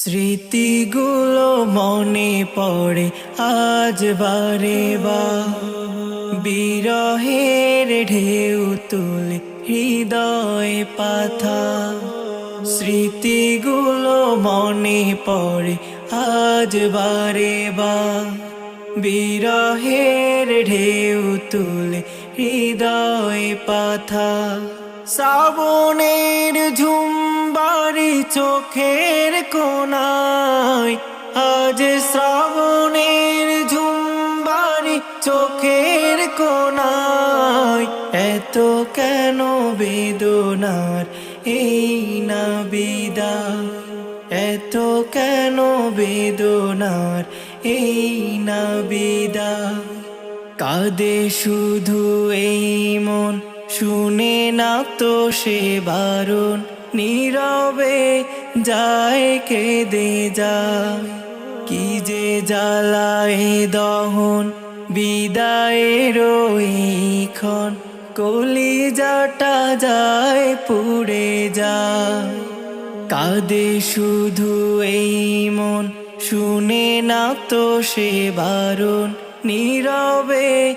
স্মৃতিগুলো মনে পড়ে আজ বারে বা। বিরহের ঢেউ তুলে হৃদয় পাথা। স্মৃতিগুলো মনে পড়ে আজ বারে বা। বিরহের ঢেউ তুলে হৃদয় পাথা। শ্রাবণের ঝুমবারি চোখের কোনায় আজ শ্রাবণের ঝুমবারি চোখের কোনায় এত কেন বেদনার এই না বিদায় এত কেন বেদনার এই না বিদায় কাদে শুধু এই মন শুনে না তো সে বারণ। নীরবে যায়, কেঁদে যায়। কি যে জ্বালায় দহন বিদায়ের ক্ষণ। কলিজাটা যায়, পুড়ে যায়। কাঁদে শুধু এই মন। শুনে না তো সে বারণ। নীরবে